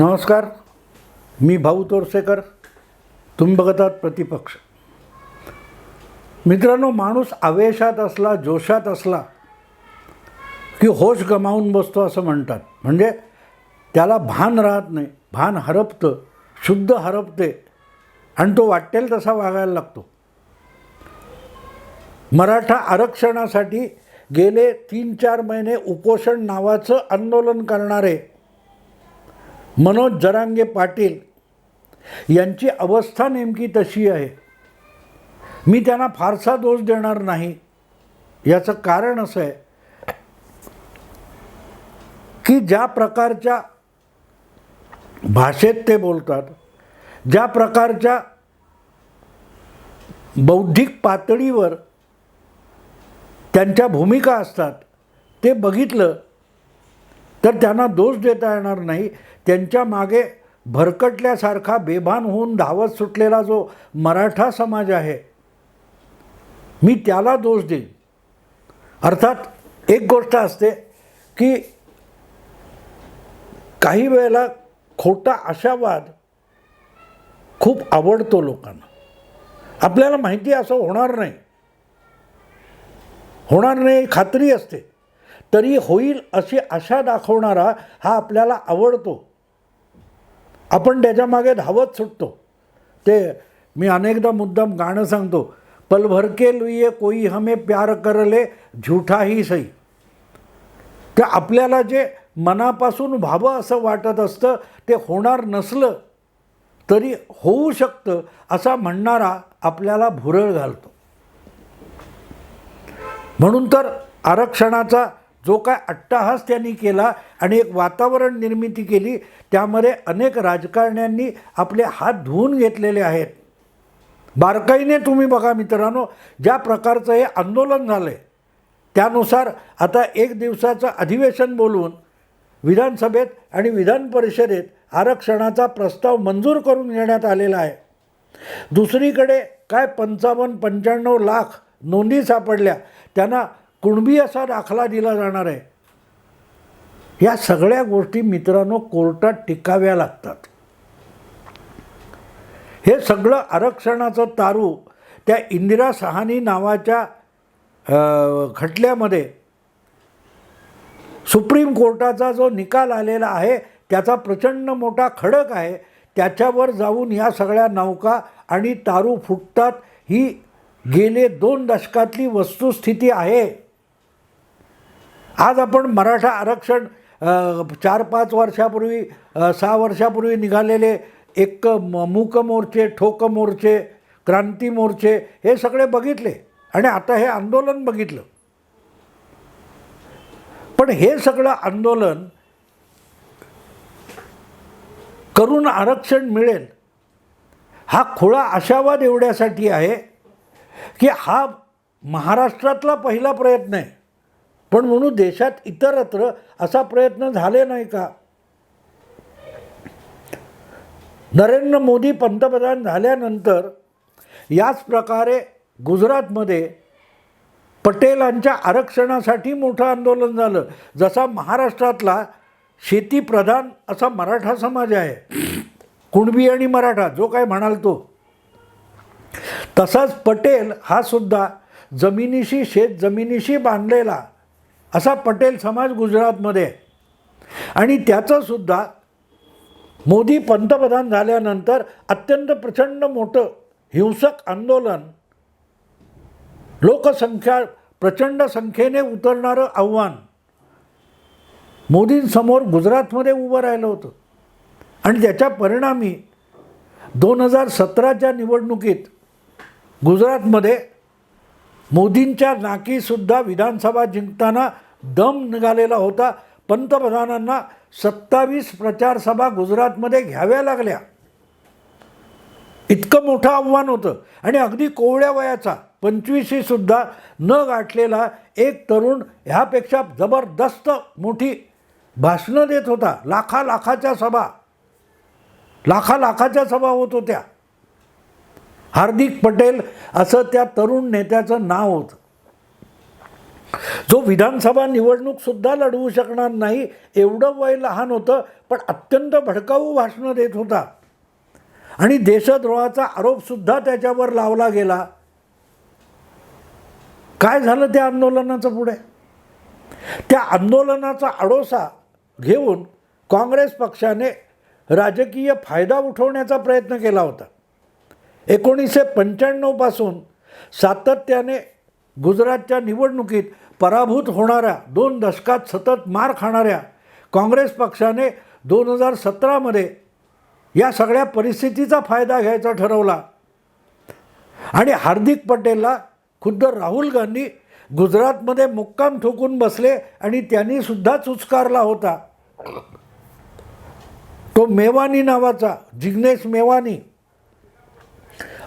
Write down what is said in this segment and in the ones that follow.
नमस्कार मी भाऊ तोरसेकर. तुम्ही बघत आहात प्रतिपक्ष. मित्रांनो माणूस आवेशात असला जोशात असला की होश गमावून बसतो असं म्हणतात. म्हणजे त्याला भान राहत नाही भान हरपतं शुद्ध हरपते आणि तो वाटेल तसा वागायला लागतो. मराठा आरक्षणासाठी गेले तीन चार महिने उपोषण नावाचं आंदोलन करणारे मनोज जरांगे पाटील यांची अवस्था नेमकी तशी आहे. मी त्यांना फारसा दोष देणार नाही. याचं कारण असं आहे की ज्या प्रकारच्या भाषेत ते बोलतात ज्या प्रकारच्या बौद्धिक पातळीवर त्यांच्या भूमिका असतात ते बघितलं तर त्यांना दोष देता येणार नाही. त्यांच्या मागे भरकटल्यासारखा बेभान होऊन धावत सुटलेला जो मराठा समाज आहे मी त्याला दोष देईन. अर्थात एक गोष्ट असते की काही वेळेला खोटा आशावाद खूप आवडतो लोकांना. आपल्याला माहिती असं होणार नाही. होणार नाही खात्री असते. तरी होईल अशी आशा दाखवणारा हा आपल्याला आवडतो. आपण त्याच्यामागे धावत सुटतो. ते मी अनेकदा मुद्दाम गाणं सांगतो पल भर के लिए कोई हमे प्यार करले झूठा ही सही. तर आपल्याला जे मनापासून व्हावं असं वाटत असतं ते होणार नसलं तरी होऊ शकतं असा म्हणणारा आपल्याला भुरळ घालतो. म्हणून तर आरक्षणाचा जो काय अट्टाहास त्यांनी केला आणि एक वातावरण निर्मिती केली त्यामध्ये अनेक राजकारण्यांनी आपले हात धुवून घेतलेले आहेत. बारकाईने तुम्ही बघा मित्रांनो ज्या प्रकारचं हे आंदोलन झालं आहे त्यानुसार आता एक दिवसाचं अधिवेशन बोलवून विधानसभेत आणि विधान परिषदेत आरक्षणाचा प्रस्ताव मंजूर करून घेण्यात आलेला आहे. दुसरीकडे काय पंचावन्न पंच्याण्णव लाख नोंदी सापडल्या त्यांना कुणबी असा दाखला दिला जाणार आहे? या सगळ्या गोष्टी मित्रांनो कोर्टात टिकाव्या लागतात. हे सगळं आरक्षणाचं तारू त्या इंदिरा सहानी नावाच्या खटल्यामध्ये सुप्रीम कोर्टाचा जो निकाल आलेला आहे त्याचा प्रचंड मोठा खडक आहे. त्याच्यावर जाऊन या सगळ्या नौका आणि तारू फुटतात ही गेले दोन दशकातली वस्तुस्थिती आहे. आज आपण मराठा आरक्षण चार पाच वर्षापूर्वी सहा वर्षापूर्वी निघालेले एक म- मूक मोर्चे ठोक मोर्चे क्रांती मोर्चे हे सगळे बघितले. आणि आता हे आंदोलन बघितलं. पण हे सगळं आंदोलन करून आरक्षण मिळेल हा खुळा आशावाद एवढ्यासाठी आहे की हा महाराष्ट्रातला पहिला प्रयत्न आहे. पण म्हणून देशात इतरत्र असा प्रयत्न झाले नाही का? नरेंद्र मोदी पंतप्रधान झाल्यानंतर याच प्रकारे गुजरातमध्ये पटेलांच्या आरक्षणासाठी मोठं आंदोलन झालं. जसा महाराष्ट्रातला शेतीप्रधान असा मराठा समाज आहे कुणबी आणि मराठा जो काय म्हणाल तो. तसाच पटेल हा सुद्धा जमिनीशी शेत जमिनीशी बांधलेला. असा पटेल समाज गुजरातमध्ये. आहे आणि त्याचंसुद्धा मोदी पंतप्रधान झाल्यानंतर अत्यंत प्रचंड मोठं हिंसक आंदोलन लोकसंख्या प्रचंड संख्येने उतरणारं आव्हान मोदींसमोर गुजरातमध्ये उभं राहिलं होतं. आणि त्याच्या परिणामी दोन हजार सतराच्या निवडणुकीत गुजरातमध्ये मोदींच्या नाकीसुद्धा विधानसभा जिंकताना दम निघालेला होता. पंतप्रधानांना सत्तावीस प्रचारसभा गुजरातमध्ये घ्याव्या लागल्या. इतकं मोठं आव्हान होतं. आणि अगदी कोवळ्या वयाचा पंचवीसीसुद्धा न गाठलेला एक तरुण ह्यापेक्षा जबरदस्त मोठी भाषणं देत होता. लाखा लाखाच्या सभा लाखा लाखाच्या सभा होत होत्या. हार्दिक पटेल असं त्या तरुण नेत्याचं नाव होतं. जो विधानसभा निवडणूकसुद्धा लढवू शकणार नाही एवढं वय लहान होतं पण अत्यंत भडकाऊ भाषणं देत होता. आणि देशद्रोहाचा आरोपसुद्धा त्याच्यावर लावला गेला. काय झालं त्या आंदोलनाचं पुढे? त्या आंदोलनाचा आडोसा घेऊन काँग्रेस पक्षाने राजकीय फायदा उठवण्याचा प्रयत्न केला होता. एकोणीसशे पंच्याण्णवपासून सातत्याने गुजरातच्या निवडणुकीत पराभूत होणाऱ्या दोन दशकात सतत मार खाणाऱ्या काँग्रेस पक्षाने दोन हजार सतरामध्ये या सगळ्या परिस्थितीचा फायदा घ्यायचा ठरवला. आणि हार्दिक पटेलला खुद्द राहुल गांधी गुजरातमध्ये मुक्काम ठोकून बसले आणि त्यांनी सुद्धा चुचकारला होता. तो मेवानी नावाचा जिग्नेश मेवानी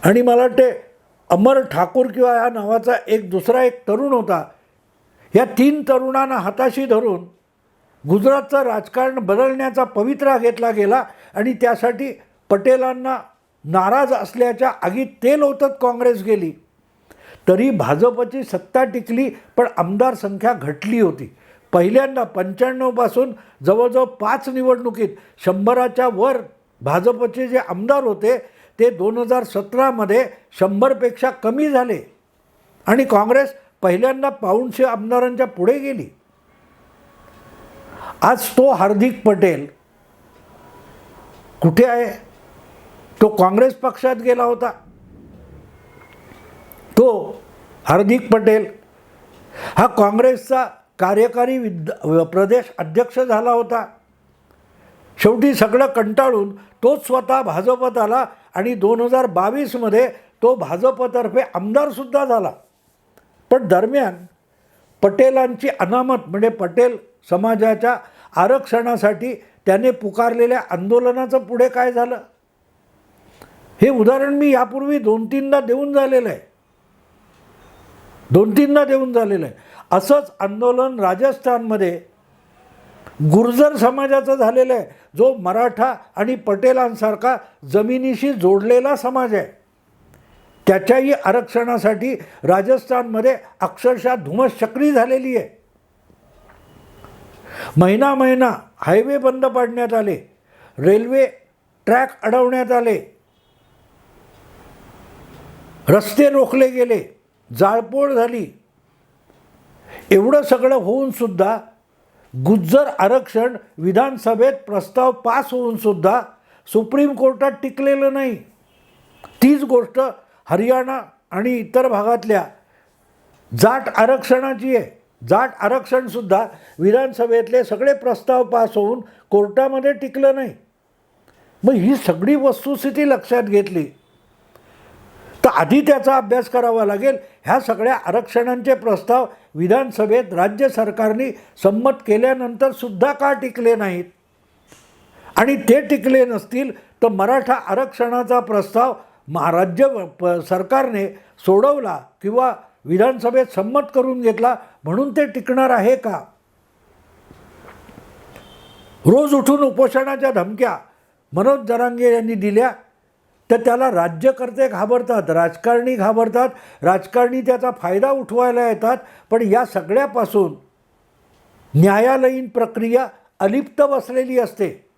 आणि मला वाटते अमर ठाकूर किंवा या नावाचा एक दुसरा एक तरुण होता या तीन तरुणांना हाताशी धरून गुजरातचं राजकारण बदलण्याचा पवित्रा घेतला गेला आणि त्यासाठी पटेलांना नाराज असल्याच्या आगीत तेल ओतत काँग्रेस गेली. तरी भाजपची सत्ता टिकली पण आमदार संख्या घटली होती. पहिल्यांदा पंच्याण्णवपासून जवळजवळ पाच निवडणुकीत शंभराच्या वर भाजपचे जे आमदार होते ते दोन हजार सतरामध्ये शंभरपेक्षा कमी झाले. आणि काँग्रेस पहिल्यांदा पाऊणशे आमदारांच्या पुढे गेली. आज तो हार्दिक पटेल कुठे आहे? तो काँग्रेस पक्षात गेला होता. तो हार्दिक पटेल. हा काँग्रेसचा कार्यकारी विद प्रदेश अध्यक्ष झाला होता. शेवटी सगळं कंटाळून तोच स्वतः भाजपत आला आणि दोन हजार बावीसमध्ये तो भाजपतर्फे आमदारसुद्धा झाला. पण दरम्यान पटेलांची अनामत म्हणजे पटेल समाजाच्या आरक्षणासाठी त्याने पुकारलेल्या आंदोलनाचं पुढे काय झालं? हे उदाहरण मी यापूर्वी दोन तीनदा देऊन झालेलं आहे. दोन तीनदा देऊन झालेलं आहे. असंच आंदोलन राजस्थानमध्ये गुर्जर समाजाचं झालेलं आहे. जो मराठा आणि पटेलांसारखा जमिनीशी जोडलेला समाज आहे. त्याच्याही आरक्षणासाठी राजस्थानमध्ये अक्षरशः धुमश्चक्री झालेली आहे. महिना महिना हायवे बंद पाडण्यात आले. रेल्वे ट्रॅक अडवण्यात आले. रस्ते रोखले गेले. जाळपोळ झाली. एवढं सगळं होऊनसुद्धा गुज्जर आरक्षण विधानसभेत प्रस्ताव पास होऊनसुद्धा सुप्रीम कोर्टात टिकलेलं नाही. तीच गोष्ट हरियाणा आणि इतर भागातल्या जाट आरक्षणाची आहे. जाट आरक्षणसुद्धा विधानसभेतले सगळे प्रस्ताव पास होऊन कोर्टामध्ये टिकलं नाही. मग ही सगळी वस्तुस्थिती लक्षात घेतली. आधी त्याचा अभ्यास करावा लागेल. ह्या सगळ्या आरक्षणांचे प्रस्ताव विधानसभेत राज्य सरकारने संमत केल्यानंतरसुद्धा का टिकले नाहीत? आणि ते टिकले नसतील तर मराठा आरक्षणाचा प्रस्ताव महाराज्य प सरकारने सोडवला किंवा विधानसभेत संमत करून घेतला म्हणून ते टिकणार आहे का? रोज उठून उपोषणाच्या धमक्या मनोज जरांगे यांनी दिल्या. तर त्याला राज्यकर्ते घाबरतात राजकारणी घाबरतात. राजकारणी त्याचा फायदा उठवायला येतात पण या सगळ्यापासून न्यायालयीन प्रक्रिया अलिप्त बसलेली असते.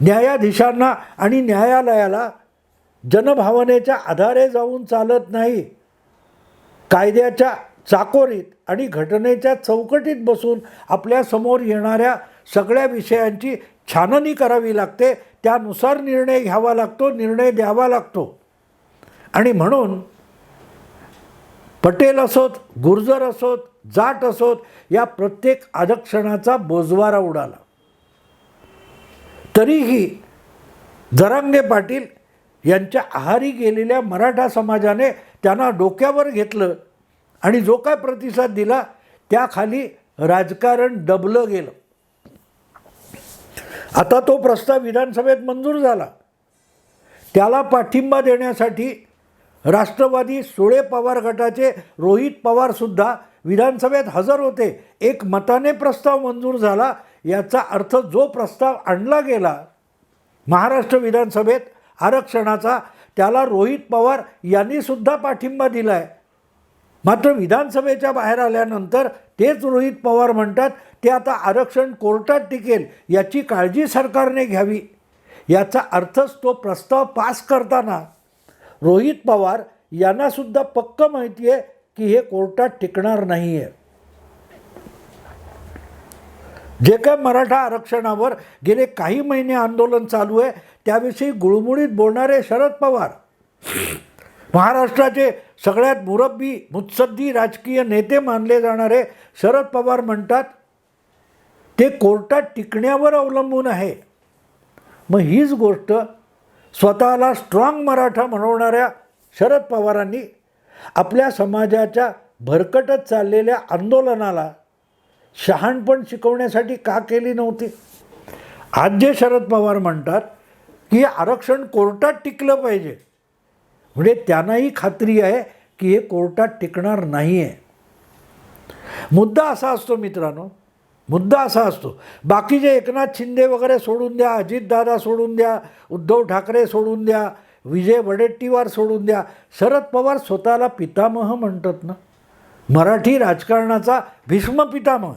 न्यायाधीशांना आणि न्यायालयाला जनभावनेच्या आधारे जाऊन चालत नाही. कायद्याच्या चाकोरीत आणि घटनेच्या चौकटीत बसून आपल्यासमोर येणाऱ्या सगळ्या विषयांची छाननी करावी लागते त्यानुसार निर्णय घ्यावा लागतो निर्णय द्यावा लागतो. आणि म्हणून पटेल असोत गुर्जर असोत जाट असोत या प्रत्येक आरक्षणाचा बोजवारा उडाला. तरीही जरांगे पाटील यांच्या आहारी गेलेल्या मराठा समाजाने त्यांना डोक्यावर घेतलं आणि जो काय प्रतिसाद दिला त्याखाली राजकारण दबलं गेलं. आता तो प्रस्ताव विधानसभेत मंजूर झाला. त्याला पाठिंबा देण्यासाठी राष्ट्रवादी सुळे पवार गटाचे रोहित पवारसुद्धा विधानसभेत हजर होते. एक मताने प्रस्ताव मंजूर झाला. याचा अर्थ जो प्रस्ताव आणला गेला महाराष्ट्र विधानसभेत आरक्षणाचा त्याला रोहित पवार यांनीसुद्धा पाठिंबा दिला आहे मात्र विधानसभेच्या बाहेर आल्यानंतर तेच रोहित पवार म्हणतात ते आता आरक्षण कोर्टात टिकेल याची काळजी सरकारने घ्यावी. याचा अर्थच तो प्रस्ताव पास करताना. रोहित पवार यांनासुद्धा पक्क माहिती आहे की हे कोर्टात टिकणार नाही आहे जे काय मराठा आरक्षणावर गेले काही महिने आंदोलन चालू आहे त्याविषयी गुळमुळीत बोलणारे शरद पवार महाराष्ट्राचे सगळ्यात मुरब्बी मुत्सद्दी राजकीय नेते मानले जाणारे शरद पवार म्हणतात ते कोर्टात टिकण्यावर अवलंबून आहे. मग हीच गोष्ट स्वतःला स्ट्रॉंग मराठा म्हणवणाऱ्या शरद पवारांनी आपल्या समाजाच्या भरकटत चाललेल्या आंदोलनाला शहाणपण शिकवण्यासाठी का केली नव्हती? आज जे शरद पवार म्हणतात की आरक्षण कोर्टात टिकलं पाहिजे म्हणजे त्यांनाही खात्री आहे की हे कोर्टात टिकणार नाही आहे मुद्दा असा असतो मित्रांनो मुद्दा असा असतो. बाकीचे एकनाथ शिंदे वगैरे सोडून द्या अजितदादा सोडून द्या उद्धव ठाकरे सोडून द्या विजय वडेट्टीवार सोडून द्या शरद पवार स्वतःला पितामह म्हणतात ना. मराठी राजकारणाचा भीष्म पितामह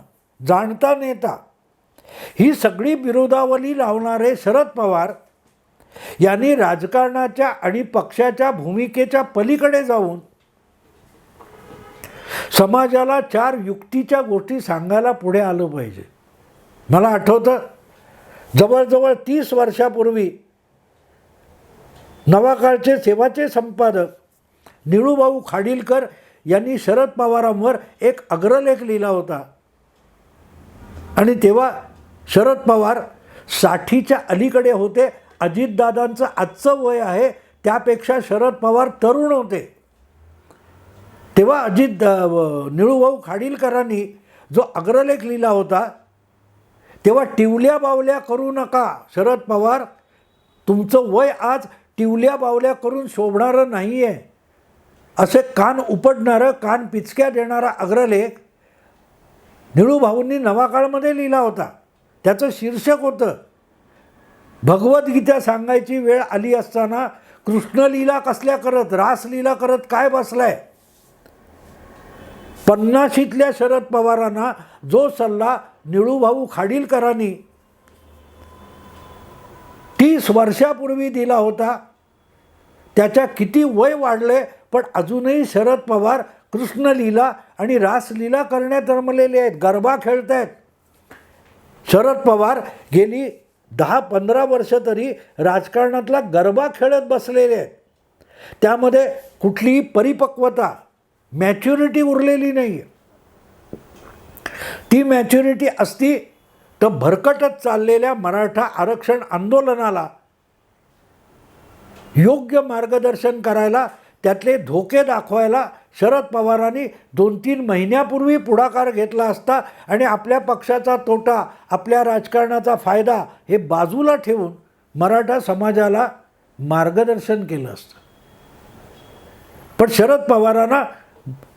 जाणता नेता. ही सगळी विरोधावली लावणारे शरद पवार यांनी राजकारणाच्या आणि पक्षाच्या भूमिकेच्या पलीकडे जाऊन समाजाला चार युक्तीच्या गोष्टी सांगायला पुढे आलं पाहिजे. मला आठवतं जवळजवळ तीस वर्षापूर्वी नवाकाळचे सेवाचे संपादक निळूभाऊ खाडीलकर यांनी शरद पवारांवर एक अग्रलेख लिहिला होता. आणि तेव्हा शरद पवार साठीच्या अलीकडे होते अजितदादांचं आजचं वय आहे त्यापेक्षा शरद पवार तरुण होते. तेव्हा अजित निळूभाऊ खाडीलकरांनी जो अग्रलेख लिहिला होता तेव्हा टिवल्या बावल्या करू नका शरद पवार. तुमचं वय आज टिवल्या बावल्या करून शोभणारं नाही आहे असे कान उपडणारं कान पिचक्या देणारा अग्रलेख निळूभाऊंनी नवाकाळमध्ये लिहिला होता. त्याचं शीर्षक होतं भगवद्गीता सांगायची वेळ आली असताना कृष्णलीला कसल्या करत रासलीला करत काय बसलाय? पन्नाशीतल्या शरद पवारांना जो सल्ला निळूभाऊ खाडीलकरांनी तीस वर्षापूर्वी दिला होता त्याच्या किती वय वाढले पण अजूनही शरद पवार कृष्णलीला आणि रासलीला करण्यात रमलेले आहेत गरबा खेळत आहेत शरद पवार गेली दहा पंधरा वर्ष तरी राजकारणातला गरबा खेळत बसलेले आहेत. त्यामध्ये कुठलीही परिपक्वता मॅच्युरिटी उरलेली नाही ती मॅच्युरिटी असती तर भरकटत चाललेल्या मराठा आरक्षण आंदोलनाला योग्य मार्गदर्शन करायला त्यातले धोके दाखवायला शरद पवारांनी दोन तीन महिन्यापूर्वी पुढाकार घेतला असता आणि आपल्या पक्षाचा तोटा आपल्या राजकारणाचा फायदा हे बाजूला ठेवून मराठा समाजाला मार्गदर्शन केलं असतं. पण शरद पवारांना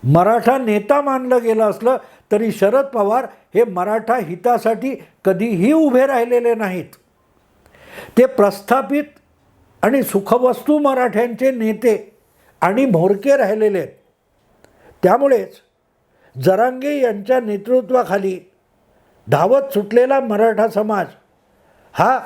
मराठा नेता मानलं गेलं असलं तरी शरद पवार हे मराठा हितासाठी कधीही उभे राहिलेले नाहीत. ते प्रस्थापित आणि सुखवस्तू मराठ्यांचे नेते आणि म्होरके राहिलेले आहेत. त्यामुळेच जरांगे यांच्या नेतृत्वाखाली धावत सुटलेला मराठा समाज हा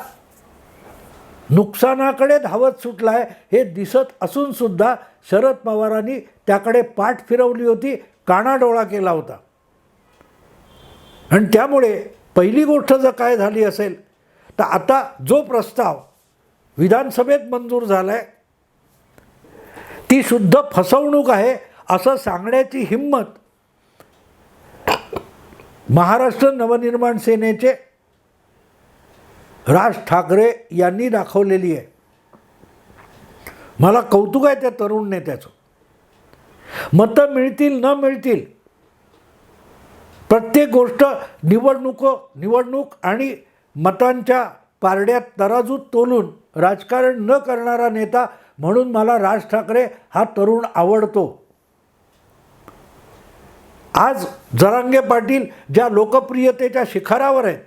नुकसानाकडे धावत सुटला आहे हे दिसत असूनसुद्धा शरद पवारांनी त्याकडे पाठ फिरवली होती कानाडोळा केला होता. आणि त्यामुळे पहिली गोष्ट जर काय झाली असेल तर आता जो प्रस्ताव विधानसभेत मंजूर झाला आहे ती शुद्ध फसवणूक आहे असं सांगण्याची हिंमत महाराष्ट्र नवनिर्माण सेनेचे राज ठाकरे यांनी दाखवलेली आहे. मला कौतुक आहे त्या तरुण नेत्याचं. मतं मिळतील न मिळतील. प्रत्येक गोष्ट निवडणूक निवडणूक आणि मतांच्या पारड्यात तराजूत तोलून राजकारण न करणारा नेता म्हणून मला राज ठाकरे हा तरुण आवडतो. आज जरांगे पाटील ज्या लोकप्रियतेच्या शिखरावर आहेत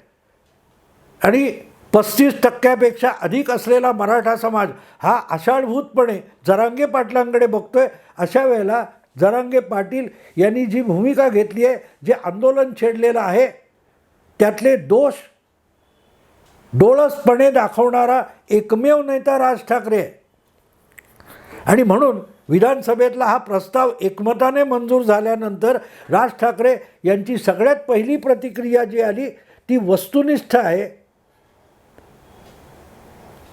आणि पस्तीस टक्क्यापेक्षा अधिक असलेला मराठा समाज हा आषाढभूतपणे जरांगे पाटलांकडे बघतोय अशा वेळेला जरांगे पाटील यांनी जी भूमिका घेतली आहे जे आंदोलन छेडलेलं आहे त्यातले दोष डोळसपणे दाखवणारा एकमेव नेता राज ठाकरे आणि म्हणून विधानसभेतला हा प्रस्ताव एकमताने मंजूर झाल्यानंतर राज ठाकरे यांची सगळ्यात पहिली प्रतिक्रिया जी आली ती वस्तुनिष्ठ आहे.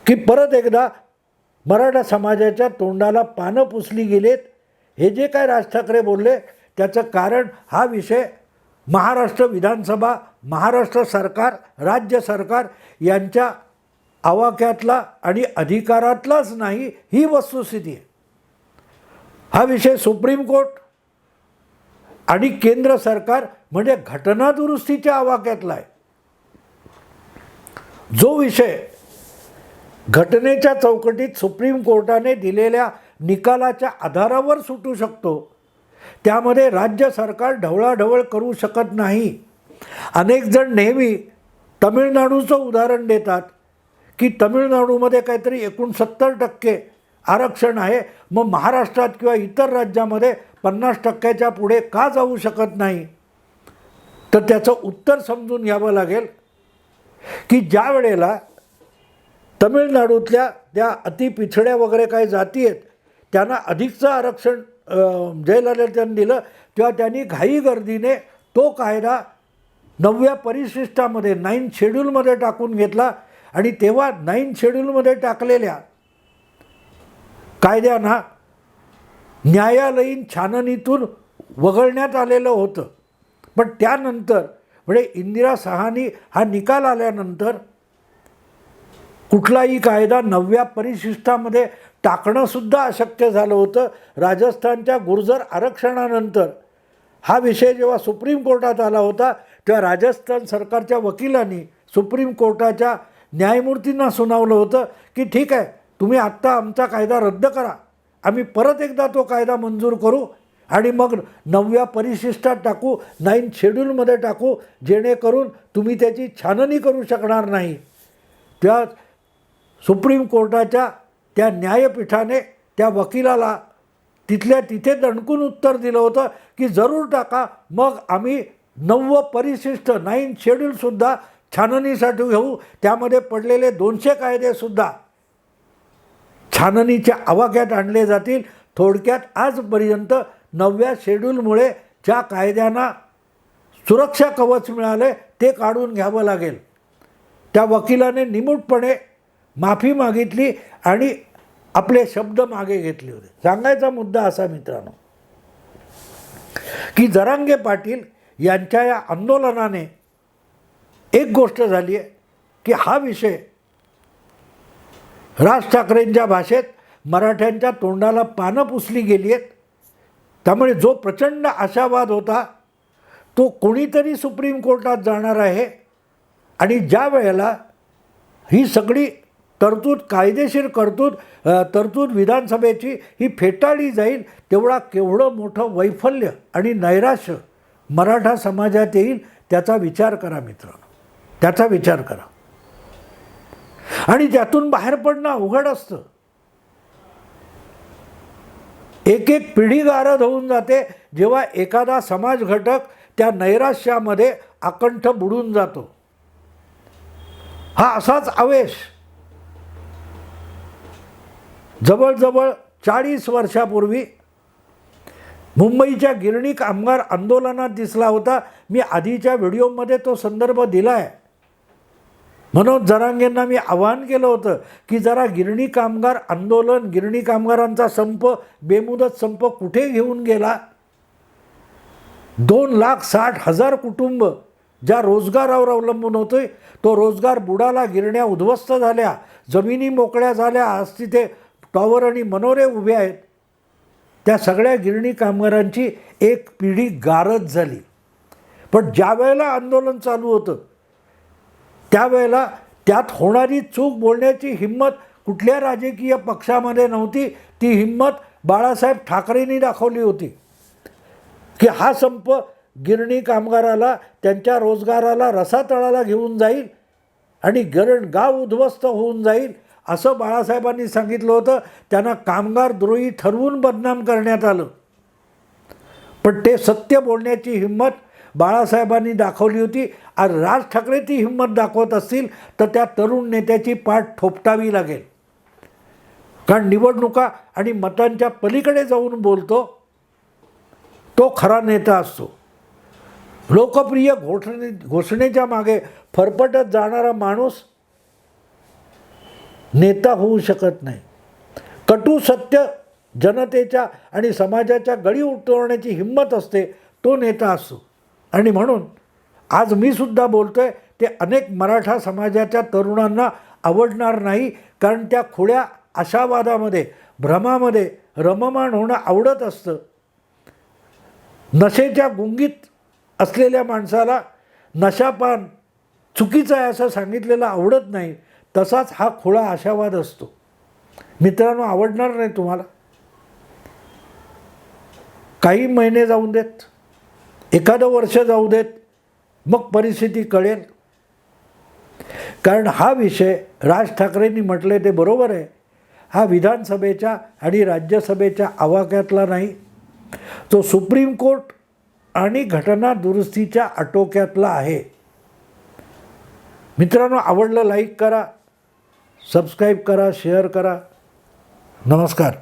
की परत एकदा मराठा समाजाच्या तोंडाला पानं पुसली गेलेत हे जे काय राज ठाकरे बोलले त्याचं कारण हा विषय महाराष्ट्र विधानसभा महाराष्ट्र सरकार राज्य सरकार यांच्या आवाक्यातला आणि अधिकारातलाच नाही ही वस्तुस्थिती आहे. हा विषय सुप्रीम कोर्ट आणि केंद्र सरकार म्हणजे घटना दुरुस्तीच्या आवाक्यातला आहे जो विषय घटनेच्या चौकटीत सुप्रीम कोर्टाने दिलेल्या निकालाच्या आधारावर सुटू शकतो त्यामध्ये राज्य सरकार ढवळाढवळ करू शकत नाही. अनेक जण नेहमी तमिळनाडूचं उदाहरण देतात की तमिळनाडूमध्ये काहीतरी एकोणसत्तर टक्के आरक्षण आहे. मग महाराष्ट्रात किंवा इतर राज्यामध्ये पन्नास टक्क्याच्या पुढे का जाऊ शकत नाही? तर त्याचं उत्तर समजून घ्यावं लागेल की ज्या वेळेला तमिळनाडूतल्या त्या अतिपिछड्या वगैरे काही जाती आहेत त्यांना अधिकचं आरक्षण जयललितांनी दिलं तेव्हा त्यांनी घाई गर्दीने तो कायदा नवव्या परिशिष्टामध्ये नाईन शेड्यूलमध्ये टाकून घेतला आणि तेव्हा नाईन शेड्यूलमध्ये टाकलेल्या कायद्यांना न्यायालयीन छाननीतून वगळण्यात आलेलं होतं. पण त्यानंतर म्हणजे इंदिरा सहानी हा निकाल आल्यानंतर कुठलाही कायदा नवव्या परिशिष्टामध्ये टाकणंसुद्धा अशक्य झालं होतं. राजस्थानच्या गुर्जर आरक्षणानंतर हा विषय जेव्हा सुप्रीम कोर्टात आला होता तेव्हा राजस्थान सरकारच्या वकिलांनी सुप्रीम कोर्टाच्या न्यायमूर्तींना सुनावलं होतं की ठीक आहे तुम्ही आत्ता आमचा कायदा रद्द करा. आम्ही परत एकदा तो कायदा मंजूर करू आणि मग नवव्या परिशिष्टात टाकू नाईन शेड्यूलमध्ये टाकू जेणेकरून तुम्ही त्याची छाननी करू शकणार नाही. त्या सुप्रीम कोर्टाच्या त्या न्यायपीठाने त्या वकिलाला तिथल्या तिथे दणकून उत्तर दिलं होतं की जरूर टाका मग आम्ही नव्व परिशिष्ट नाईन शेड्यूलसुद्धा छाननीसाठी घेऊ. त्यामध्ये पडलेले दोनशे कायदेसुद्धा छाननीच्या आवाक्यात आणले जातील. थोडक्यात आजपर्यंत नवव्या शेड्यूलमुळे ज्या कायद्यांना सुरक्षा कवच मिळाले ते काढून घ्यावं लागेल. त्या वकिलाने निमूटपणे माफी मागितली आणि आपले शब्द मागे घेतले होते. सांगायचा मुद्दा असा मित्रांनो की जरांगे पाटील यांच्या या आंदोलनाने एक गोष्ट झाली आहे की हा विषय राज ठाकरेंच्या भाषेत मराठ्यांच्या तोंडाला पानं पुसली गेली आहेत त्यामुळे जो प्रचंड आशावाद होता तो कोणीतरी सुप्रीम कोर्टात जाणार आहे. आणि ज्या वेळेला ही सगळी तरतूद कायदेशीर तरतूद तरतूद विधानसभेची ही फेटाळली जाईल तेवढा केवढं मोठं वैफल्य आणि नैराश्य मराठा समाजात येईल त्याचा विचार करा मित्र त्याचा विचार करा. आणि त्यातून बाहेर पडणं अवघड असतं. एक एक पिढी गारद होऊन जाते. जेव्हा एखादा समाज घटक त्या नैराश्यामध्ये आकंठ बुडून जातो. हा असाच आवेश. जवळजवळ चाळीस वर्षापूर्वी मुंबईच्या गिरणी कामगार आंदोलनात दिसला होता. मी आधीच्या व्हिडिओमध्ये तो संदर्भ दिला आहे मनोज जरांगेंना मी आवाहन केलं होतं की जरा गिरणी कामगार आंदोलन गिरणी कामगारांचा संप बेमुदत संप कुठे घेऊन गेला? दोन लाख साठ हजार कुटुंब ज्या रोजगारावर अवलंबून होते तो रोजगार बुडाला गिरण्या उद्ध्वस्त झाल्या जमिनी मोकळ्या झाल्या आज तिथे टॉवर आणि मनोरे उभे आहेत. त्या सगळ्या गिरणी कामगारांची एक पिढी गारद झाली. पण ज्या वेळेला आंदोलन चालू होतं त्यावेळेला त्यात होणारी चूक बोलण्याची हिंमत कुठल्या राजकीय पक्षामध्ये नव्हती. ती हिंमत बाळासाहेब ठाकरेंनी दाखवली होती. की हा संप गिरणी कामगाराला त्यांच्या रोजगाराला रसातळाला घेऊन जाईल आणि गरण गाव उद्ध्वस्त होऊन जाईल असं बाळासाहेबांनी सांगितलं होतं. त्यांना कामगार द्रोही ठरवून बदनाम करण्यात आलं. पण ते सत्य बोलण्याची हिंमत बाळासाहेबांनी दाखवली होती. आणि राज ठाकरे ती हिंमत दाखवत असतील तर त्या तरुण नेत्याची पाठ ठोपटावी लागेल. कारण निवडणुका आणि मतांच्या पलीकडे जाऊन बोलतो तो खरा नेता असतो. लोकप्रिय घोषणे घोषणेच्या मागे फरफटत जाणारा माणूस नेता होऊ शकत नाही. कटू सत्य जनतेच्या आणि समाजाच्या गळी उतरवण्याची हिंमत असते तो नेता असतो. आणि म्हणून आज मी सुद्धा बोलतोय ते अनेक मराठा समाजाच्या तरुणांना आवडणार नाही कारण त्या खोड्या आशावादामध्ये भ्रमामध्ये रममाण होणं आवडत असतं. नशेच्या गुंगीत असलेल्या माणसाला नशापान चुकीचं आहे असं सांगितलेलं आवडत नाही तसाच हा खोळा आशावाद असतो. मित्रांनो आवडणार नाही तुम्हाला? काही महिने जाऊन देत. एखादं वर्ष जाऊ देत मग परिस्थिती कळेल. कारण हा विषय राज ठाकरेंनी म्हटले ते बरोबर आहे. हा विधानसभेच्या आणि राज्यसभेच्या आवाक्यातला नाही. तो सुप्रीम कोर्ट आणि घटना दुरुस्तीच्या आटोक्यातला आहे. मित्रांनो आवडलं लाईक करा सबस्क्राईब करा शेअर करा. नमस्कार.